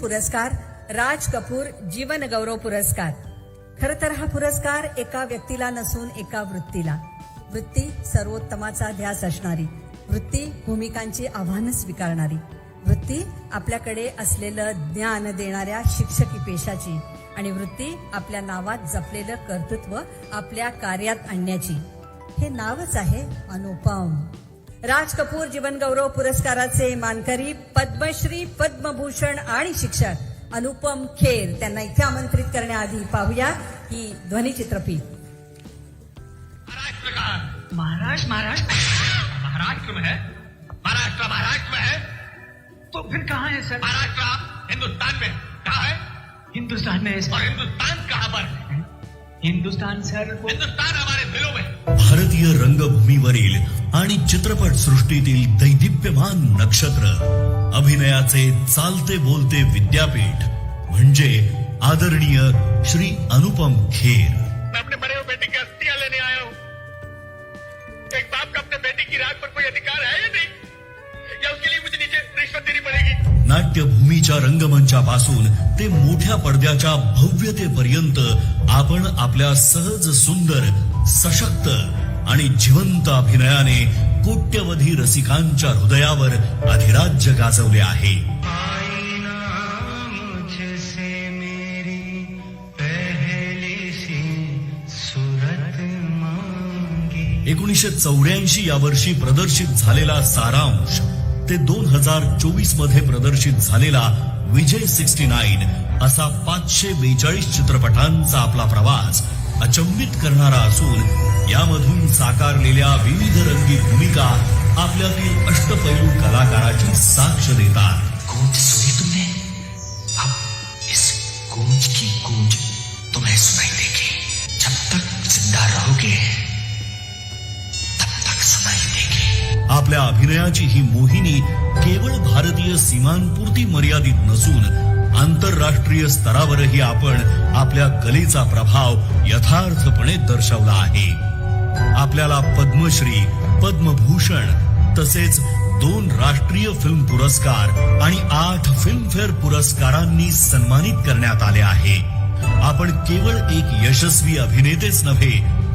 पुरस्कार राज कपूर जीवन गौरव पुरस्कार. खर तर हा पुरस्कार एका व्यक्तीला नसून एका वृत्तीला. वृत्ती सर्वोत्तमाचा ध्यास असणारी. वृत्ती भूमिकांची आव्हानं स्वीकारणारी. वृत्ती आपल्याकडे असलेलं ज्ञान देणाऱ्या शिक्षकी पेशाची आणि वृत्ती आपल्या नावात जपलेलं कर्तृत्व आपल्या कार्यात आणण्याची. हे नावच आहे अनुपम. राज कपूर जीवन गौरव पुरस्काराचे मानकरी पद्मश्री पद्मभूषण आणि शिक्षक अनुपम खेर त्यांना इथे आमंत्रित करण्याआधी पाहूया ही ध्वनिचित्रफीत महाराष्ट्र का महाराष्ट्र महाराष्ट्र में है। महाराष्ट्र महाराष्ट्र में है। तो फिर कहाँ है सर? महाराष्ट्र हिंदुस्तान में। कहा है? हिंदुस्तान में है और सर हिंदुस्तान कहाँ पर है? हिंदुस्तान सर हिंदुस्तान हमारे दिलों में। है भारतीय रंगभूमीवरील आणि चित्रपट सृष्टीतील दैदिप्यमान नक्षत्र. अभिनयाचे चालते बोलते विद्यापीठ. म्हणजे आदरणीय श्री अनुपम खेर. मैं अपने बड़े हुए बेटे की अस्थियां लेने आया हूँ। एक बाप का अपने बेटे की राग पर कोई अधिकार है या नहीं? या उसके लिए मुझे नीचे रिश्वत देनी पड़ेगी? नाट्यभूमीच्या रंगमंचापासून ते मोठ्या पडद्याच्या भव्यतेपर्यंत आपण आपल्या सहज सुंदर सशक्त आणि जिवंत अभिनयाने कोट्यवधी रसिकांच्या हृदयावर अधिराज्य गाजवले आहे. एकोणीसशे चौऱ्याऐंशी या वर्षी प्रदर्शित झालेला सारांश ते दोन हजार चोवीसमध्ये प्रदर्शित झालेला विजय सिक्स्टी नाईन असा पाचशे बेचाळीस चित्रपटांचा आपला प्रवास अचंबित करणारा असून यामधून साकारलेल्या विविध रंगी भूमिका आपल्यातील अष्टपैलू कलाकाराची साक्ष देतात. गूंज सुनी तुमने? अब इस गूंज की गूंज तुम्हें सुनाई देगी। जब तक जिंदा रहोगे तब तक सुनाई देगी। आपल्या अभिनयाची ही मोहिनी केवळ भारतीय सीमांपुरती मर्यादित नसून आंतरराष्ट्रीय स्तरावरही आपण आपल्या कलेचा प्रभाव यथार्थपणे दर्शवला आहे. आपल्याला पद्मश्री पद्मभूषण तसेच दोन राष्ट्रीय फिल्म पुरस्कार आणि आठ फिल्मफेअर पुरस्कारांनी सन्मानित करण्यात आले आहे. आपण केवळ एक यशस्वी अभिनेतेच नव्हे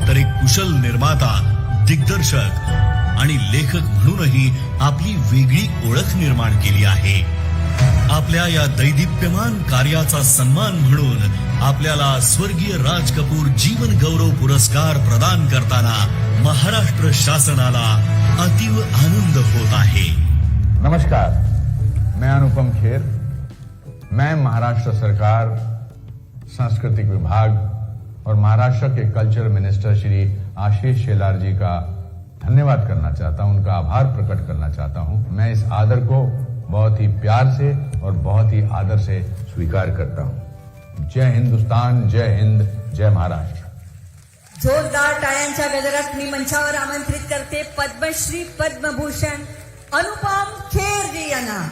तर एक कुशल निर्माता दिग्दर्शक आणि लेखक म्हणूनही आपली वेगळी ओळख निर्माण केली आहे. आपल्या या दैदिप्यमान कार्याचा सन्मान म्हणून आपल्याला स्वर्गीय राज कपूर जीवन गौरव पुरस्कार प्रदान करताना महाराष्ट्र शासनाला अतीव आनंद होत आहे. नमस्कार. मैं अनुपम खेर. मैं महाराष्ट्र सरकार सांस्कृतिक विभाग और महाराष्ट्र के कल्चर मिनिस्टर श्री आशीष शेलार जी का धन्यवाद करना चाहता हूं उनका आभार प्रकट करना चाहता हूं। मैं इस आदर को बहुत ही प्यार से और बहुत ही आदर से स्वीकार करता हूं। जय हिंदुस्तान जय हिंद जय महाराष्ट्र। जोरदार टाळ्यांच्या गजरात मी मंचावर आमंत्रित करते पद्मश्री पद्मभूषण अनुपम खेर जी यांना